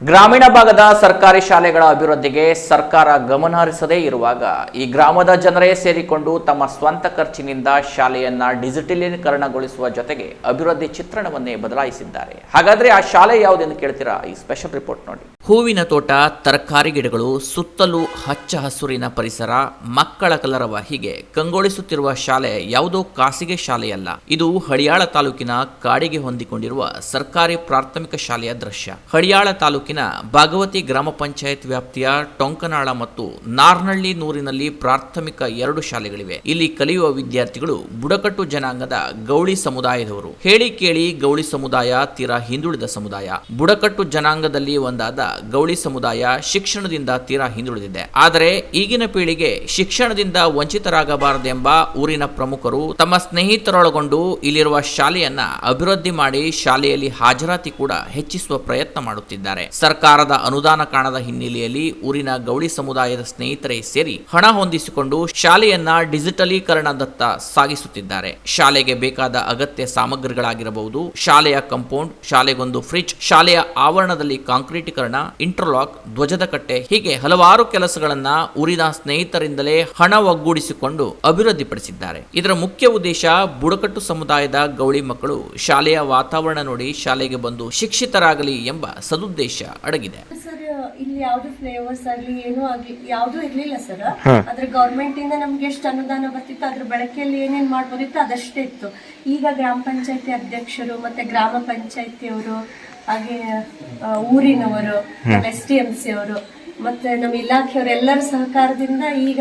ಗ್ರಾಮೀಣ ಭಾಗದ ಸರ್ಕಾರಿ ಶಾಲೆಗಳ ಅಭಿವೃದ್ಧಿಗೆ ಸರ್ಕಾರ ಗಮನ ಹರಿಸದೇ ಇರುವಾಗ ಈ ಗ್ರಾಮದ ಜನರೇ ಸೇರಿಕೊಂಡು ತಮ್ಮ ಸ್ವಂತ ಖರ್ಚಿನಿಂದ ಶಾಲೆಯನ್ನ ಡಿಜಿಟಲೀಕರಣಗೊಳಿಸುವ ಜೊತೆಗೆ ಅಭಿವೃದ್ಧಿ ಚಿತ್ರಣವನ್ನೇ ಬದಲಾಯಿಸಿದ್ದಾರೆ. ಹಾಗಾದ್ರೆ ಆ ಶಾಲೆ ಯಾವುದೆಂದು ಕೇಳ್ತೀರಾ? ಈ ಸ್ಪೆಷಲ್ ರಿಪೋರ್ಟ್ ನೋಡಿ. ಹೂವಿನ ತೋಟ, ತರಕಾರಿ ಗಿಡಗಳು, ಸುತ್ತಲೂ ಹಚ್ಚ ಹಸುರಿನ ಪರಿಸರ, ಮಕ್ಕಳ ಕಲರವ ಹೀಗೆ ಕಂಗೊಳಿಸುತ್ತಿರುವ ಶಾಲೆ ಯಾವುದೋ ಖಾಸಗಿ ಶಾಲೆಯಲ್ಲ. ಇದು ಹಳಿಯಾಳ ತಾಲೂಕಿನ ಕಾಡಿಗೆ ಹೊಂದಿಕೊಂಡಿರುವ ಸರ್ಕಾರಿ ಪ್ರಾಥಮಿಕ ಶಾಲೆಯ ದೃಶ್ಯ. ಹಳಿಯಾಳ ತಾಲೂಕಿನ ಭಾಗವತಿ ಗ್ರಾಮ ಪಂಚಾಯತ್ ವ್ಯಾಪ್ತಿಯ ಟೊಂಕನಾಳ ಮತ್ತು ನಾರ್ನಳ್ಳಿ ನೂರಿನಲ್ಲಿ ಪ್ರಾಥಮಿಕ ಎರಡು ಶಾಲೆಗಳಿವೆ. ಇಲ್ಲಿ ಕಲಿಯುವ ವಿದ್ಯಾರ್ಥಿಗಳು ಬುಡಕಟ್ಟು ಜನಾಂಗದ ಗೌಳಿ ಸಮುದಾಯದವರು. ಹೇಳಿ ಕೇಳಿ ಗೌಳಿ ಸಮುದಾಯ, ತೀರಾ ಹಿಂದುಳಿದ ಸಮುದಾಯ. ಬುಡಕಟ್ಟು ಜನಾಂಗದಲ್ಲಿ ಒಂದಾದ ಗೌಳಿ ಸಮುದಾಯ ಶಿಕ್ಷಣದಿಂದ ತೀರಾ ಹಿಂದುಳಿದಿದೆ. ಆದರೆ ಈಗಿನ ಪೀಳಿಗೆ ಶಿಕ್ಷಣದಿಂದ ವಂಚಿತರಾಗಬಾರದೆಂಬ ಊರಿನ ಪ್ರಮುಖರು ತಮ್ಮ ಸ್ನೇಹಿತರೊಳಗೊಂಡು ಇಲ್ಲಿರುವ ಶಾಲೆಯನ್ನ ಅಭಿವೃದ್ಧಿ ಮಾಡಿ ಶಾಲೆಯಲ್ಲಿ ಹಾಜರಾತಿ ಕೂಡ ಹೆಚ್ಚಿಸುವ ಪ್ರಯತ್ನ ಮಾಡುತ್ತಿದ್ದಾರೆ. ಸರ್ಕಾರದ ಅನುದಾನ ಕಾಣದ ಹಿನ್ನೆಲೆಯಲ್ಲಿ ಊರಿನ ಗೌಳಿ ಸಮುದಾಯದ ಸ್ನೇಹಿತರೇ ಸೇರಿ ಹಣ ಹೊಂದಿಸಿಕೊಂಡು ಶಾಲೆಯನ್ನ ಡಿಜಿಟಲೀಕರಣದತ್ತ ಸಾಗಿಸುತ್ತಿದ್ದಾರೆ. ಶಾಲೆಗೆ ಬೇಕಾದ ಅಗತ್ಯ ಸಾಮಗ್ರಿಗಳಾಗಿರಬಹುದು. ಶಾಲೆಯ ಕಂಪೌಂಡ್, ಶಾಲೆಗೊಂದು ಫ್ರಿಡ್ಜ್, ಶಾಲೆಯ ಆವರಣದಲ್ಲಿ ಕಾಂಕ್ರೀಟೀಕರಣ, ಇಂಟರ್ಲಾಕ್, ಧ್ವಜದ ಕಟ್ಟೆ ಹೀಗೆ ಹಲವಾರು ಕೆಲಸಗಳನ್ನ ಊರಿನ ಸ್ನೇಹಿತರಿಂದಲೇ ಹಣ ಒಗ್ಗೂಡಿಸಿಕೊಂಡು ಅಭಿವೃದ್ಧಿಪಡಿಸಿದ್ದಾರೆ. ಇದರ ಮುಖ್ಯ ಉದ್ದೇಶ ಬುಡಕಟ್ಟು ಸಮುದಾಯದ ಗೌಳಿ ಮಕ್ಕಳು ಶಾಲೆಯ ವಾತಾವರಣ ನೋಡಿ ಶಾಲೆಗೆ ಬಂದು ಶಿಕ್ಷಿತರಾಗಲಿ ಎಂಬ ಸದುದ್ದೇಶ. ಅಡಗಿದೆ. ಸರ್ ಇಲ್ಲಿ ಯಾವುದು ಫ್ಲೇವರ್ಸ್ ಆಗ್ಲಿ ಏನೂ ಆಗ್ಲಿ ಯಾವ್ದು ಇರ್ಲಿಲ್ಲ ಸರ್. ಆದ್ರೆ ಗೌರ್ಮೆಂಟ್ ಇಂದ ನಮ್ಗೆ ಎಷ್ಟು ಅನುದಾನ ಬರ್ತಿತ್ತು ಅದ್ರ ಬಳಕೆಯಲ್ಲಿ ಏನೇನ್ ಮಾಡ್ಬೋದಿತ್ತು ಅದಷ್ಟೇ ಇತ್ತು. ಈಗ ಗ್ರಾಮ ಪಂಚಾಯತಿ ಅಧ್ಯಕ್ಷರು ಮತ್ತೆ ಗ್ರಾಮ ಪಂಚಾಯತಿಯವರು ಹಾಗೆ ಊರಿನವರು ಎಸ್ ಟಿ ಎಂ ಸಿ ಅವರು ಮತ್ತೆ ನಮ್ಮ ಇಲಾಖೆಯವರೆಲ್ಲರ ಸಹಕಾರದಿಂದ ಈಗ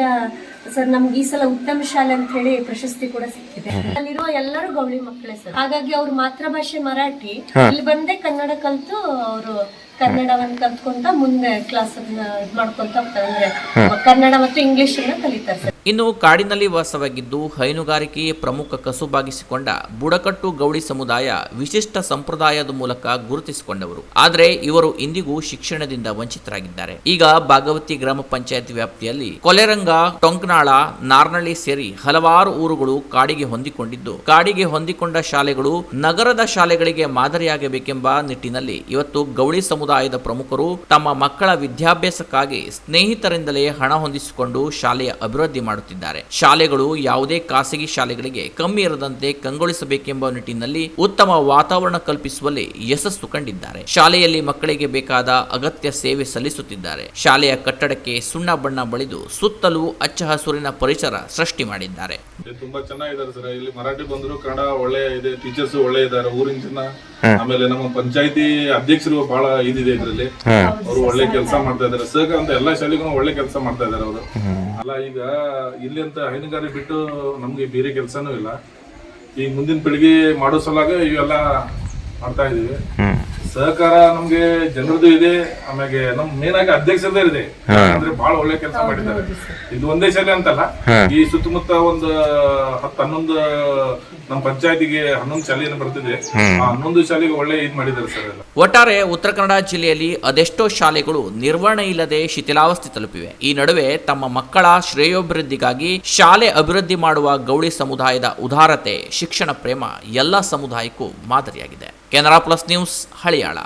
ಸರ್ ನಮ್ಗೆ ಈ ಸಲ ಉತ್ತಮ ಶಾಲೆ ಅಂತ ಹೇಳಿ ಪ್ರಶಸ್ತಿ ಕೂಡ ಸಿಕ್ಕಿದೆ. ಅಲ್ಲಿರುವ ಎಲ್ಲರೂ ಗೌಳಿ ಮಕ್ಕಳೇ ಸರ್. ಹಾಗಾಗಿ ಅವ್ರ ಮಾತೃಭಾಷೆ ಮರಾಠಿ. ಇಲ್ಲಿ ಬಂದೇ ಕನ್ನಡ ಕಲ್ತು ಅವರು ಕನ್ನಡವನ್ನ ಕಲ್ತ್ಕೊಂತ ಮುಂದೆ ಕ್ಲಾಸ್ ಮಾಡ್ಕೊಂತ ಹೋಗ್ತಾರೆ. ಅಂದ್ರೆ ಕನ್ನಡ ಮತ್ತು ಇಂಗ್ಲಿಷ್ ಅನ್ನ ಕಲಿತಾರೆ ಸರ್. ಇನ್ನು ಕಾಡಿನಲ್ಲಿ ವಾಸವಾಗಿದ್ದು ಹೈನುಗಾರಿಕೆಯೇ ಪ್ರಮುಖ ಕಸುಬಾಗಿಸಿಕೊಂಡ ಬುಡಕಟ್ಟು ಗೌಡಿ ಸಮುದಾಯ ವಿಶಿಷ್ಟ ಸಂಪ್ರದಾಯದ ಮೂಲಕ ಗುರುತಿಸಿಕೊಂಡವರು. ಆದರೆ ಇವರು ಇಂದಿಗೂ ಶಿಕ್ಷಣದಿಂದ ವಂಚಿತರಾಗಿದ್ದಾರೆ. ಈಗ ಭಾಗವತಿ ಗ್ರಾಮ ಪಂಚಾಯತ್ ವ್ಯಾಪ್ತಿಯಲ್ಲಿ ಕೊಲೆರಂಗ, ಟೊಂಕನಾಳ, ನಾರ್ನಳ್ಳಿ ಸೇರಿ ಹಲವಾರು ಊರುಗಳು ಕಾಡಿಗೆ ಹೊಂದಿಕೊಂಡಿದ್ದು, ಕಾಡಿಗೆ ಹೊಂದಿಕೊಂಡ ಶಾಲೆಗಳು ನಗರದ ಶಾಲೆಗಳಿಗೆ ಮಾದರಿಯಾಗಬೇಕೆಂಬ ನಿಟ್ಟಿನಲ್ಲಿ ಇವತ್ತು ಗೌಳಿ ಸಮುದಾಯದ ಪ್ರಮುಖರು ತಮ್ಮ ಮಕ್ಕಳ ವಿದ್ಯಾಭ್ಯಾಸಕ್ಕಾಗಿ ಸ್ನೇಹಿತರಿಂದಲೇ ಹಣ ಹೊಂದಿಸಿಕೊಂಡು ಶಾಲೆಯ ಅಭಿವೃದ್ಧಿ ಮಾಡುತ್ತಿದ್ದಾರೆ. ಶಾಲೆಗಳು ಯಾವುದೇ ಖಾಸಗಿ ಶಾಲೆಗಳಿಗೆ ಕಮ್ಮಿ ಇರದಂತೆ ಕಂಗೊಳಿಸಬೇಕೆಂಬ ನಿಟ್ಟಿನಲ್ಲಿ ಉತ್ತಮ ವಾತಾವರಣ ಕಲ್ಪಿಸುವಲ್ಲಿ ಯಶಸ್ಸು ಕಂಡಿದ್ದಾರೆ. ಶಾಲೆಯಲ್ಲಿ ಮಕ್ಕಳಿಗೆ ಬೇಕಾದ ಅಗತ್ಯ ಸೇವೆ ಸಲ್ಲಿಸುತ್ತಿದ್ದಾರೆ. ಶಾಲೆಯ ಕಟ್ಟಡಕ್ಕೆ ಸುಣ್ಣ ಬಣ್ಣ ಬಳಿದು ಸುತ್ತಲೂ ಹಚ್ಚ ಹಸುರಿನ ಪರಿಸರ ಸೃಷ್ಟಿ ಮಾಡಿದ್ದಾರೆ. ತುಂಬಾ ಚೆನ್ನಾಗಿದ್ದಾರೆ ಸರ್. ಇಲ್ಲಿ ಮರಾಠಿ ಬಂದ್ರು ಕನ್ನಡ ಒಳ್ಳೆ ಇದೆ ಟೀಚರ್ಸ್ ಒಳ್ಳೆ ಇದ್ದಾರೆ, ಊರಿನ ಜನ ಆಮೇಲೆ ನಮ್ಮ ಪಂಚಾಯತಿ ಅಧ್ಯಕ್ಷರು ಬಹಳ ಇದಿದೆ ಇದ್ರಲ್ಲಿ. ಅವರು ಒಳ್ಳೆ ಕೆಲಸ ಮಾಡ್ತಾ ಇದಾರೆ. ಸಹಕ ಅಂತ ಎಲ್ಲಾ ಶಾಲೆಗೂ ಒಳ್ಳೆ ಕೆಲಸ ಮಾಡ್ತಾ ಇದಾರೆ ಅವರು. ಅಲ್ಲ ಈಗ ಇಲ್ಲಿ ಅಂತ ಹೈನುಗಾರಿ ಬಿಟ್ಟು ನಮ್ಗೆ ಬೇರೆ ಕೆಲಸನೂ ಇಲ್ಲ. ಈ ಮುಂದಿನ ಪೀಳಿಗೆ ಮಾಡೋ ಸಲಾಗ ಇವೆಲ್ಲ ಮಾಡ್ತಾ ಇದೀವಿ. ಸಹಕಾರ ನಮ್ಗೆ ಜನರದ್ದು ಇದೆ ಆಮೇಲೆ ನಮ್ ಮೇನ್ ಆಗಿ ಅಧ್ಯಕ್ಷರದೇ ಇದೆ. ಅಂದ್ರೆ ಬಹಳ ಒಳ್ಳೆ ಕೆಲಸ ಮಾಡಿದ್ದಾರೆ. ಇದು ಒಂದೇ ಶಾಲೆ ಅಂತಲ್ಲ ಈ ಸುತ್ತಮುತ್ತ ಒಂದು ಹತ್ತು ಹನ್ನೊಂದು ನಮ್ಮ ಪಂಚಾಯತಿಗೆ ಹನ್ನೊಂದು ಶಾಲೆ ಬರ್ತಿದೆ. ಆ ಹನ್ನೊಂದು ಶಾಲೆಗೆ ಒಳ್ಳೆ ಇದು ಮಾಡಿದ್ದಾರೆ ಸರ್ ಎಲ್ಲ. ಒಟ್ಟಾರೆ ಉತ್ತರ ಕನ್ನಡ ಜಿಲ್ಲೆಯಲ್ಲಿ ಅದೆಷ್ಟೋ ಶಾಲೆಗಳು ನಿರ್ವಹಣೆ ಇಲ್ಲದೆ ಶಿಥಿಲಾವಸ್ಥೆ ತಲುಪಿವೆ. ಈ ನಡುವೆ ತಮ್ಮ ಮಕ್ಕಳ ಶ್ರೇಯೋಭಿವೃದ್ಧಿಗಾಗಿ ಶಾಲೆ ಅಭಿವೃದ್ಧಿ ಮಾಡುವ ಗೌಳಿ ಸಮುದಾಯದ ಉದಾರತೆ ಶಿಕ್ಷಣ ಪ್ರೇಮ ಎಲ್ಲ ಸಮುದಾಯಕ್ಕೂ ಮಾದರಿಯಾಗಿದೆ. Canara plus news Haliyal